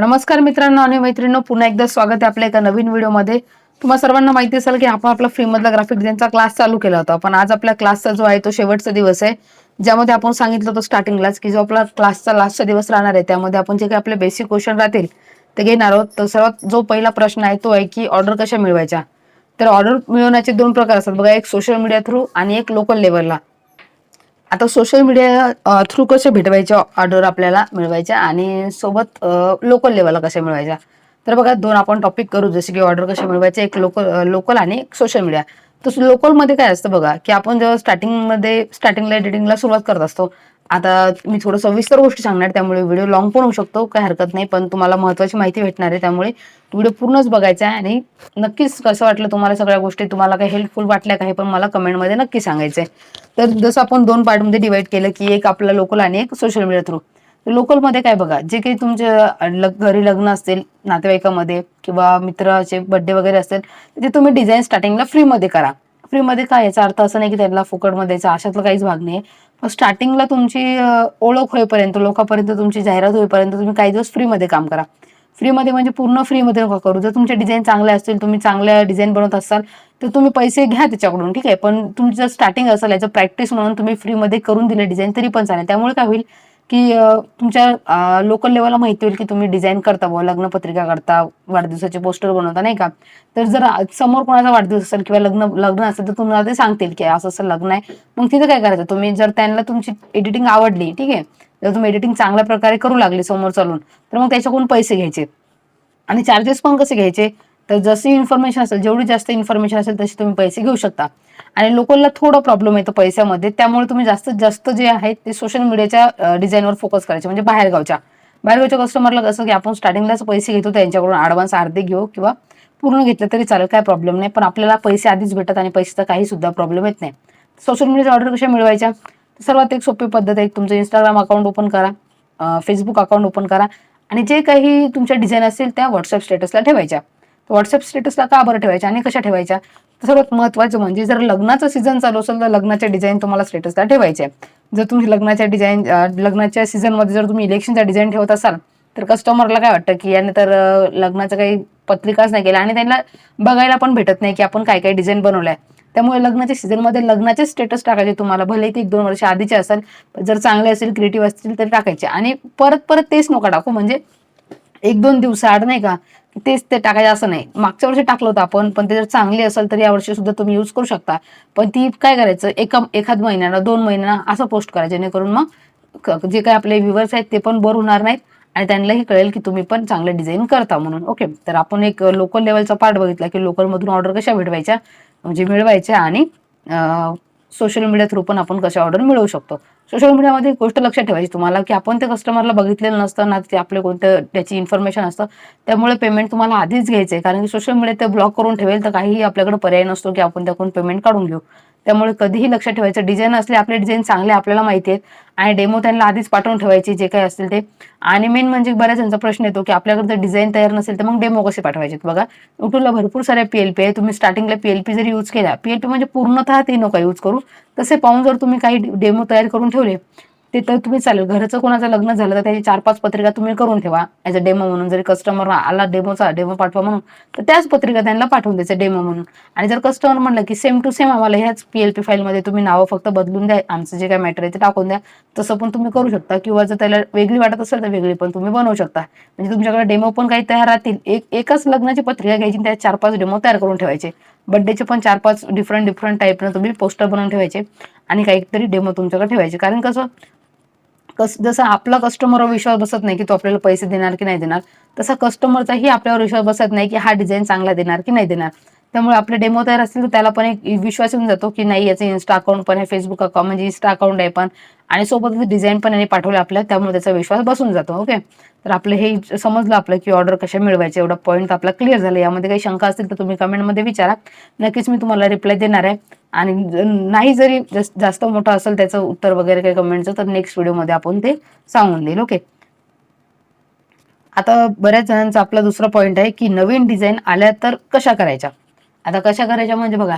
नमस्कार मित्रांनो आणि मैत्रिणींनो पुन्हा एकदा स्वागत आहे आपल्या एका नवीन व्हिडिओमध्ये. तुम्हाला सर्वांना माहिती असेल की आपण आपला फ्री मधला ग्राफिक डिझाईनचा क्लास चालू केला होता. पण आज आपल्या क्लासचा जो आहे तो शेवटचा दिवस आहे. ज्यामध्ये आपण सांगितलं होतं स्टार्टिंगलाच की जो आपला क्लासचा लास्टचा दिवस राहणार आहे त्यामध्ये आपण जे काही आपले बेसिक क्वेश्चन राहतील ते घेणार आहोत. तर सर्वात जो पहिला प्रश्न आहे तो आहे की ऑर्डर कशा मिळवायच्या? तर ऑर्डर मिळवण्याचे दोन प्रकार असतात. बघा एक सोशल मीडिया थ्रू आणि एक लोकल लेवलला आता सोशल मीडिया थ्रू कसे भेटवायच्या ऑर्डर आपल्याला मिळवायच्या आणि सोबत लोकल लेवलला कशा मिळवायच्या तर बघा दोन आपण टॉपिक करू. जसे की ऑर्डर कशा मिळवायचे एक लोकल लोकल आणि सोशल मीडिया तर लोकलमध्ये काय असतं बघा की आपण जेव्हा स्टार्टिंगमध्ये स्टार्टिंगला एडिटिंगला सुरुवात करत असतो आता मी थोडं सविस्तर गोष्टी सांगणार त्यामुळे व्हिडिओ लॉंग पण होऊ शकतो काही हरकत नाही पण तुम्हाला महत्वाची माहिती भेटणार आहे त्यामुळे व्हिडिओ पूर्णच बघायचा आहे आणि नक्कीच कसं वाटलं तुम्हाला सगळ्या गोष्टी तुम्हाला काही हेल्पफुल वाटल्या काही पण मला कमेंटमध्ये नक्की सांगायचंय. तर जसं आपण दोन पार्टमध्ये डिवाइड केलं की एक आपला लोकल आणि एक सोशल मीडिया थ्रू लोकलमध्ये काय बघा जे काही तुमचे घरी लग्न असतील नातेवाईकामध्ये किंवा मित्राचे बर्थडे वगैरे असतील ते तुम्ही डिझाईन स्टार्टिंगला फ्रीमध्ये करा. फ्रीमध्ये काय याचा अर्थ असं नाही की त्यांना फुकटमध्ये द्यायचा अशातला काहीच भाग नाही. स्टार्टिंगला तुमची ओळख होईपर्यंत लोकांपर्यंत तुमची जाहिरात होईपर्यंत तुम्ही काही दिवस फ्रीमध्ये काम करा. फ्रीमध्ये म्हणजे पूर्ण फ्रीमध्ये नका करू. जर तुमचे डिझाईन चांगले असतील तुम्ही चांगल्या डिझाईन बनवत असाल तर तुम्ही पैसे घ्या त्याच्याकडून ठीक आहे? पण तुमचं जर स्टार्टिंग असेल याचं प्रॅक्टिस म्हणून तुम्ही फ्रीमध्ये करून दिले डिझाईन तरी पण चालेल. त्यामुळे काय होईल? की तुमच्या लोकल लेवलला माहिती होईल की तुम्ही डिझाईन करता बुवा लग्नपत्रिका करता वाढदिवसाचे पोस्टर बनवता नाही का? तर जर समोर कोणाचा वाढदिवस असेल किंवा लग्न लग्न असेल तर तुम्हाला ते सांगतील की असं असं लग्न आहे. मग तिथं काय करायचं? तुम्ही जर त्यांना तुमची एडिटिंग आवडली ठीक आहे? जर तुम्ही एडिटिंग चांगल्या प्रकारे करू लागले समोर चालून तर मग त्याच्याकडून पैसे घ्यायचे. आणि चार्जेस पण कसे घ्यायचे? तर जशी इन्फॉर्मेशन असेल जेवढी जास्त इन्फॉर्मेशन असेल तशी तुम्ही पैसे घेऊ शकता. आणि लोकलला थोडा प्रॉब्लेम येतो पैशामध्ये त्यामुळे तुम्ही जास्तीत जास्त जे आहे ते सोशल मीडियाच्या डिझाईनवर फोकस करायचे. म्हणजे बाहेरगावच्या. बाहेरगावच्या कस्टमरला कसं की आपण स्टार्टिंगलाच पैसे घेतो त्यांच्याकडून ॲडव्हान्स अर्धे घेऊ किंवा पूर्ण घेतलं तरी चालेल काय प्रॉब्लेम नाही. पण आपल्याला पैसे आधीच भेटत आणि पैशाचा काही सुद्धा प्रॉब्लेम येत नाही. सोशल मीडियाचा ऑर्डर कशा मिळवायच्या? सर्वात एक सोपी पद्धत आहे तुमचं इंस्टाग्राम अकाउंट ओपन करा फेसबुक अकाउंट ओपन करा. आणि जे काही तुमच्या डिझाईन असेल त्या व्हॉट्सअप स्टेटसला ठेवायच्या. व्हॉट्सअप स्टेटसला का बरं ठेवायच्या आणि कशा ठेवायच्या? सर्वात महत्वाचं म्हणजे जर लग्नाचं सीझन चालू असेल तर लग्नाच्या डिझाईन तुम्हाला स्टेटसला ठेवायचे. जर तुम्ही लग्नाच्या डिझाईन लग्नाच्या सीझनमध्ये जर तुम्ही इलेक्शनचा डिझाईन ठेवत असाल तर कस्टमरला काय वाटतं की याने तर लग्नाचं काही पत्रिकाच नाही केलं आणि त्यांना बघायला पण भेटत नाही की आपण काय काय डिझाईन बनवलंय. त्यामुळे लग्नाच्या सीझनमध्ये लग्नाचे स्टेटस टाकायचे तुम्हाला. भले ते एक दोन वर्ष आधीचे असेल जर चांगले असेल क्रिएटिव्ह असतील तर टाकायचे. आणि परत परत तेच नका टाकू. म्हणजे एक दोन दिवसाआड नाही का तेच ते टाकायचं असं नाही. मागच्या वर्षी टाकलं होतं आपण पण ते जर चांगली असेल तर या वर्षी सुद्धा तुम्ही यूज करू शकता. पण ती काय करायचं एका एखाद महिन्याला दोन महिन्याला असं पोस्ट करा जेणेकरून मग जे काही आपले व्ह्युअर्स आहेत ते पण बोर होणार नाहीत आणि त्यांनाही कळेल की तुम्ही पण चांगले डिझाईन करता म्हणून. ओके तर आपण एक लोकल लेवलचा पार्ट बघितला की लोकलमधून ऑर्डर कशा भेटवायच्या म्हणजे मिळवायच्या आणि सोशल मीडिया थ्रू पण आपण कशा ऑर्डर मिळवू शकतो. सोशल मीडियामध्ये गोष्ट लक्षात ठेवायची तुम्हाला की आपण ते कस्टमरला बघितलेलं नसतं ना ते आपले कोणतं त्याची इन्फॉर्मेशन असतं त्यामुळे पेमेंट तुम्हाला आधीच घ्यायचं आहे कारण की सोशल मीडिया ते ब्लॉक करून ठेवेल तर काहीही आपल्याकडे पर्याय नसतो की आपण त्याकडून पेमेंट काढून घेऊ. त्यामुळे कधीही लक्षात ठेवायचं. डिझाईन असले आपले डिझाईन चांगले आपल्याला माहिती आहेत. आणि डेमो त्यांना आधीच पाठवून ठेवायचे जे काही असतील ते. आणि मेन म्हणजे बऱ्याच जणांचा प्रश्न येतो की आपल्याकडे डिझाईन तयार नसेल तर मग डेमो कसे पाठवायचे बघा युट्यूबला भरपूर साऱ्या पीएलपी आहे तुम्ही स्टार्टिंगला पीएलपी जर यूज केला पीएलपी म्हणजे पूर्णतः ते नका यूज करू. तसे पाहून जर तुम्ही काही डेमो तयार करून ठेवले ते तर तुम्ही चालेल. घरचं कोणाचं लग्न झालं तर त्याची चार पाच पत्रिका तुम्ही करून ठेवा. ॲज अ डेमो म्हणून जरी कस्टमर आला डेमोचा डेमो पाठवा म्हणून तर त्याच पत्रिका त्यांना पाठवून द्यायचं डेमो म्हणून. आणि जर कस्टमर म्हणलं की सेम टू सेम आम्हाला ह्याच पीएलपी फाईलमध्ये तुम्ही नावं फक्त बदलून द्या आमचं जे काय मॅटर आहे ते टाकून द्या. तसं पण तुम्ही करू शकता. किंवा जर त्याला वेगळी वाटत असेल तर वेगळी पण तुम्ही बनवू शकता. म्हणजे तुमच्याकडे डेमो पण काही तयार राहतील. एक एकच लग्नाची पत्रिका घ्यायची त्या चार पाच डेमो तयार करून ठेवायचे. बड्डेचे पण चार पाच डिफरंट डिफरंट टाईपनं तुम्ही पोस्टर बनवून ठेवायचे. आणि काहीतरी डेमो तुमच्याकडे ठेवायचे. कारण कसं? कस जसं आपला कस्टमरवर विश्वास बसत नाही की तो आपल्याला पैसे देणार की नाही देणार तसा कस्टमरचाही आपल्यावर विश्वास बसत नाही की हा डिझाईन चांगला देणार की नाही देणार. त्यामुळे आपले डेमो तयार असतील तर त्याला पण एक विश्वास येऊन जातो की नाही याचं इन्स्टा अकाउंट पण आहे फेसबुक अकाउंट म्हणजे इन्स्टा अकाउंट आहे पण. आणि सोबतच डिझाईन पण यांनी पाठवलं आपल्याला त्यामुळे त्याचा विश्वास बसून जातो ओके? तर आपलं हे समजलं आपलं की ऑर्डर कशा मिळवायचे एवढा पॉईंट आपला क्लिअर झाला. यामध्ये काही शंका असतील तर तुम्ही कमेंटमध्ये विचारा. नक्कीच मी तुम्हाला रिप्लाय देणार आहे. आणि नाही जरी जास्त मोठं असेल त्याचं उत्तर वगैरे काही कमेंटचं तर नेक्स्ट व्हिडिओमध्ये आपण ते सांगून देईल ओके? आता बऱ्याच जणांचा आपला दुसरा पॉईंट आहे की नवीन डिझाईन आल्या तर कशा करायच्या? आता कशा करायच्या म्हणजे बघा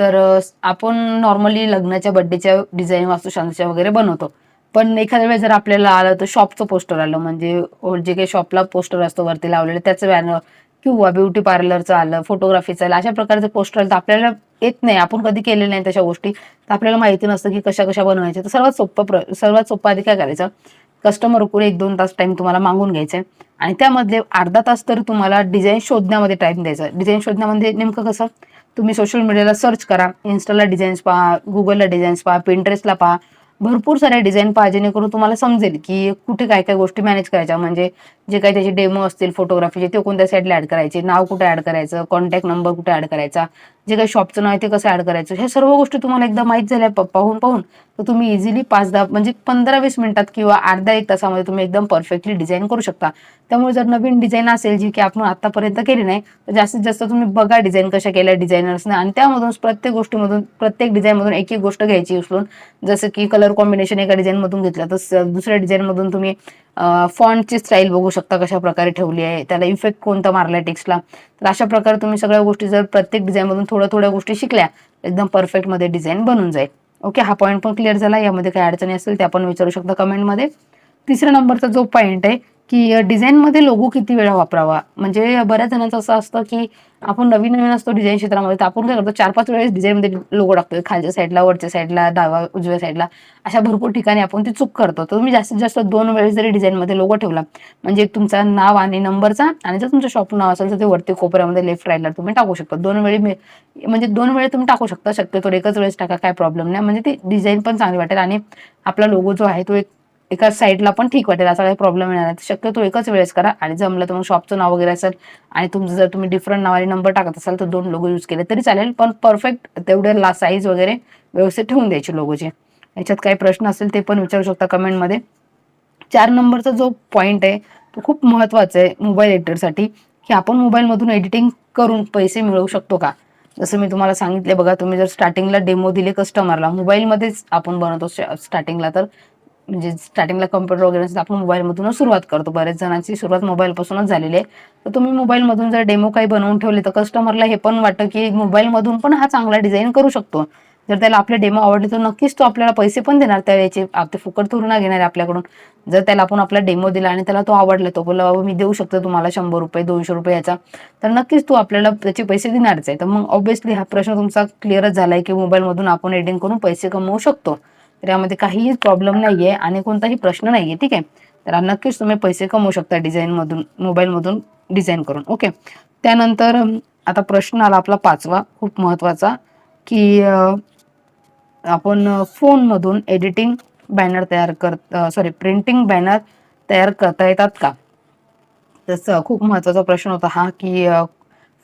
तर आपण नॉर्मली लग्नाच्या बड्डेच्या डिझाईन वास्तुशांतीच्या वगैरे बनवतो. पण एखाद्या वेळेस जर आपल्याला आलं तर शॉपचं पोस्टर आलं म्हणजे जे काही शॉपला पोस्टर असतो वरती लावलेलं त्याचं बॅनर किंवा ब्युटी पार्लरचं आलं फोटोग्राफीचं आलं अशा प्रकारचं पोस्टर आलं तर आपल्याला येत नाही. आपण कधी केलेलं नाही तशा गोष्टी. तर आपल्याला माहिती नसतं की कशा कशा बनवायच्या तर सर्वात सोपं प्र सर्वात सोपं आधी काय करायचं? कस्टमर उकडे एक दोन तास टाइम तुम्हाला मागून घ्यायचा. आहे आणि त्यामध्ये अर्धा तास तर तुम्हाला डिझाईन शोधण्यामध्ये टाइम द्यायचा. डिझाईन शोधण्यामध्ये नेमकं कसं? तुम्ही सोशल मीडियाला सर्च करा. इन्स्टाला डिझाईन्स पहा गुगलला डिझाईन्स पहा पिंटरेस्टला पहा. भरपूर साऱ्या डिझाईन पहा जेणेकरून तुम्हाला समजेल की कुठे काय काय गोष्टी मॅनेज करायच्या. म्हणजे जे काही त्याचे डेमो असतील फोटोग्राफीचे ते कोणत्या साईडला ऍड करायचे नाव कुठे ऍड करायचं कॉन्टॅक्ट नंबर कुठे ऍड करायचा. जे काही शॉपचं नाव आहे ते कसं ऍड करायचं? ह्या सर्व गोष्टी तुम्हाला एकदा माहीत झाल्या पाहून पाहून तर तुम्ही इझिली पाच दहा म्हणजे पंधरा वीस मिनिटात किंवा अर्धा एक तासामध्ये तुम्ही एकदम परफेक्टली डिझाईन करू शकता. त्यामुळे जर नवीन डिझाईन असेल जी की आपण आतापर्यंत केली नाही तर जास्तीत जास्त तुम्ही बघा डिझाईन कशा केल्या डिझायनर्सने आणि त्यामधून प्रत्येक गोष्टीमधून प्रत्येक डिझाईनमधून एक एक गोष्ट घ्यायची उचलून. जसं की कलर कॉम्बिनेशन एका डिझाईनमधून घेतलं तर दुसऱ्या डिझाईनमधून तुम्ही फॉन्टची स्टाईल बघू शकता कशा प्रकारे ठेवली आहे. त्याला इफेक्ट कोणता मारला टेक्स्टला. तर अशा प्रकारे तुम्ही सगळ्या गोष्टी जर प्रत्येक डिझाईनमधून थोड्या थोड्या गोष्टी शिकल्या एकदम परफेक्टमध्ये डिझाईन बनून जाईल. ओके हा पॉईंट पण क्लिअर झाला. यामध्ये काही अडचणी असेल ते आपण विचारू शकता कमेंटमध्ये तिसऱ्या नंबरचा जो पॉईंट आहे की डिझाईनमध्ये लोगो किती वेळा वापरावा? म्हणजे बऱ्याच जणांचं असं असतं की आपण नवीन नवीन असतो डिझाईन क्षेत्रामध्ये तर आपण काय करतो चार पाच वेळेस डिझाईनमध्ये लोगो टाकतो खालच्या साईडला वरच्या साईडला डावा उजव्या साईडला. अशा भरपूर ठिकाणी आपण ती चूक करतो. तर तुम्ही जास्तीत जास्त दोन वेळेस जरी डिझाईनमध्ये लोगो ठेवला म्हणजे तुमचा नाव आणि नंबरचा आणि जर तुमचं शॉप नाव असेल तर ते वरती कोपऱ्यामध्ये लेफ्ट राईटला तुम्ही टाकू शकता. दोन वेळी म्हणजे दोन वेळे तुम्ही टाकू शकता. शक्यतो एकच वेळेस टाका काय प्रॉब्लेम नाही. म्हणजे ती डिझाईन पण चांगली वाटेल आणि आपला लोगो जो आहे तो एक एकाच साईडला पण ठीक वाटेल असा काही प्रॉब्लेम येणार नाही. शक्यतो एकच वेळेस करा आणि जमलं तर मग शॉपचं नाव वगैरे असेल आणि तुमचं जर तुम्ही डिफरंट नावाने नंबर टाकत असाल तर दोन लोगो यूज केले तरी चालेल पण परफेक्ट तेवढे ला साईज वगैरे व्यवस्थित ठेवून द्यायचे लोगोचे याच्यात काही प्रश्न असेल ते पण विचारू शकता कमेंटमध्ये चार नंबरचा जो पॉईंट आहे तो खूप महत्त्वाचा आहे मोबाईल एडिटरसाठी की आपण मोबाईलमधून एडिटिंग करून पैसे मिळवू शकतो का? जसं मी तुम्हाला सांगितले बघा तुम्ही जर स्टार्टिंगला डेमो दिले कस्टमरला मोबाईलमध्येच आपण बनवतो स्टार्टिंगला तर. म्हणजे स्टार्टिंगला कम्प्युटर वगैरे नसतं आपण मोबाईलमधूनच सुरुवात करतो. बऱ्याच जणांची सुरुवात मोबाईलपासूनच झालेली आहे. तर तुम्ही मोबाईलमधून जर डेमो काही बनवून ठेवले तर कस्टमरला हे पण वाटतं की मोबाईलमधून पण हा चांगला डिझाईन करू शकतो. जर त्याला आपले डेमो आवडले तर नक्कीच तो आपल्याला पैसे पण देणार त्या याचे. ते फुकट थोडं ना घेणार आहे आपल्याकडून. जर त्याला आपण आपला डेमो दिला आणि त्याला तो आवडला तो बोला बाबा मी देऊ शकतो तुम्हाला शंभर रुपये दोनशे रुपये याचा. तर नक्कीच तो आपल्याला त्याचे पैसे देणारच आहे. तर मग ऑब्व्हियसली हा प्रश्न तुमचा क्लिअरच झाला आहे की मोबाईलमधून आपण एडिंग करून पैसे कमवू शकतो. तर यामध्ये काहीही प्रॉब्लेम नाहीये आणि कोणताही प्रश्न नाहीये ठीक आहे? तर नक्कीच तुम्ही पैसे कमवू शकता डिझाईन मधून मोबाईल मधून डिझाईन करून ओके त्यानंतर आता प्रश्न आला आपला पाचवा खूप महत्त्वाचा की आपण फोन मधून एडिटिंग बॅनर तयार कर सॉरी प्रिंटिंग बॅनर तयार करता येतात का? तसं खूप महत्त्वाचा प्रश्न होता हा की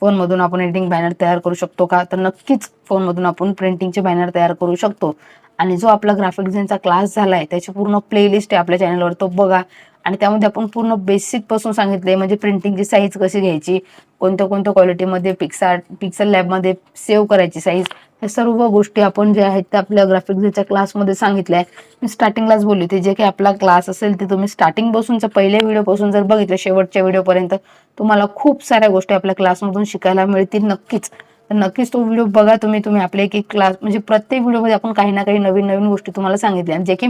फोनमधून आपण एडिटिंग बॅनर तयार करू शकतो का? तर नक्कीच फोनमधून आपण प्रिंटिंगचे बॅनर तयार करू शकतो. आणि जो आपला ग्राफिक डिझाईनचा क्लास झालाय त्याची पूर्ण प्लेलिस्ट आहे आपल्या चॅनलवर तो बघा. आणि त्यामध्ये आपण पूर्ण बेसिकपासून सांगितलंय म्हणजे प्रिंटिंगची साईज कशी घ्यायची कोणत्या कोणत्या क्वालिटीमध्ये पिक्सार पिक्सल लॅबमध्ये सेव्ह करायची साईज ह्या सर्व गोष्टी आपण जे आहेत त्या आपल्या ग्राफिक डिझाईनच्या क्लासमध्ये सांगितल्या आहे मी स्टार्टिंगलाच बोलली होती जे काही आपला क्लास असेल ते तुम्ही स्टार्टिंग पासूनच्या पहिल्या व्हिडिओपासून जर बघितलं शेवटच्या व्हिडिओपर्यंत तुम्हाला खूप साऱ्या गोष्टी आपल्या क्लासमधून शिकायला मिळतील नक्कीच. तर नक्कीच तो व्हिडिओ बघा तुम्ही तुम्ही आपले एक एक क्लास म्हणजे प्रत्येक व्हिडिओमध्ये आपण काही ना काही नवीन नवीन गोष्टी तुम्हाला सांगितल्या. जे की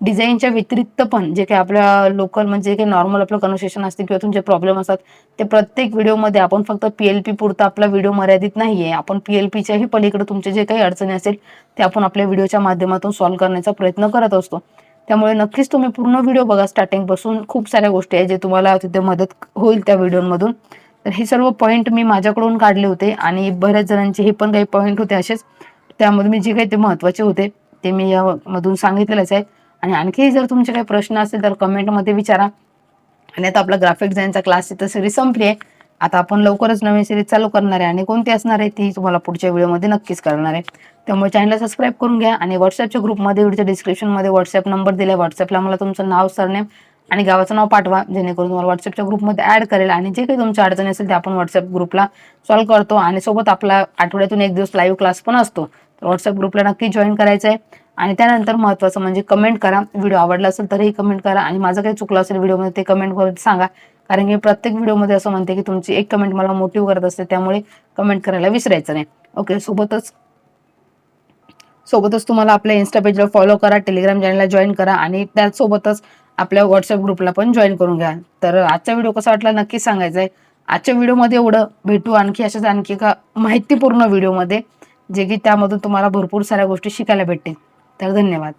डिझाईनच्या व्यतिरिक्त पण जे काही आपल्या लोकल म्हणजे जे काही नॉर्मल आपलं कन्व्हर्सेशन असते किंवा तुमचे प्रॉब्लेम असतात ते प्रत्येक व्हिडिओमध्ये आपण फक्त पीएलपी पुरता आपला व्हिडिओ मर्यादित नाहीये. आपण पीएलपीच्याही पलीकडे तुमचे जे काही अडचणी असेल ते आपण आपल्या व्हिडिओच्या माध्यमातून सॉल्व्ह करण्याचा प्रयत्न करत असतो. त्यामुळे नक्कीच तुम्ही पूर्ण व्हिडिओ बघा. स्टार्टिंगपासून खूप साऱ्या गोष्टी आहेत जे तुम्हाला तिथे मदत होईल त्या व्हिडिओमधून. तर हे सर्व पॉईंट मी माझ्याकडून काढले होते आणि बऱ्याच जणांचे हे पण काही पॉईंट होते असेच. त्यामध्ये मी जे काही ते महत्त्वाचे होते ते मी यामधून सांगितलेलंच आहे. आणि आणखी जर तुमचे काही प्रश्न असेल तर कमेंटमध्ये विचारा. आणि आता आपला ग्राफिक डिझाईनचा क्लासची तर सिरीज संपली आहे. आता आपण लवकरच नवीन सिरीज चालू करणार आहे आणि कोणती असणार आहे ती तुम्हाला पुढच्या व्हिडिओमध्ये नक्कीच करणार आहे. त्यामुळे चॅनलला सबस्क्राईब करून घ्या आणि व्हॉट्सअपच्या ग्रुपमध्ये व्हिडिओच्या डिस्क्रिप्शनमध्ये व्हॉट्सअप नंबर दिला आहे व्हॉट्सअपला मला तुमचं नाव सरनेम आणि गावाचं नाव पाठवा जेणेकरून तुम्हाला व्हॉट्सअपच्या ग्रुपमध्ये ऍड करेल आणि जे काही तुमच्या अडचणी असेल ते आपण व्हॉट्सअप ग्रुपला सॉल्व्ह करतो. आणि सोबत आपला आठवड्यातून एक दिवस लाईव्ह क्लास पण असतो. तर व्हॉट्सअप ग्रुपला नक्की जॉईन करायचं आहे आणि त्यानंतर महत्त्वाचं म्हणजे कमेंट करा. व्हिडिओ आवडला असेल तरीही कमेंट करा. आणि माझं काही चुकलं असेल व्हिडिओमध्ये ते कमेंट करून सांगा. कारण की प्रत्येक व्हिडिओमध्ये असं म्हणते की तुमची एक कमेंट मला मोटिव्ह करत असते. त्यामुळे कमेंट करायला विसरायचं नाही. ओके सोबतच सोबतच तुम्हाला आपल्या इन्स्टा पेजला फॉलो करा. टेलिग्राम चॅनलला जॉईन करा. आणि त्यासोबतच आपल्या व्हॉट्सअप ग्रुपला पण जॉईन करून घ्या. तर आजचा व्हिडिओ कसा वाटला नक्कीच सांगायचा आहे आजच्या व्हिडिओमध्ये एवढं भेटू आणखी अशाच आणखी एका माहितीपूर्ण व्हिडिओमध्ये जे की त्यामधून तुम्हाला भरपूर साऱ्या गोष्टी शिकायला भेटतील. तर धन्यवाद.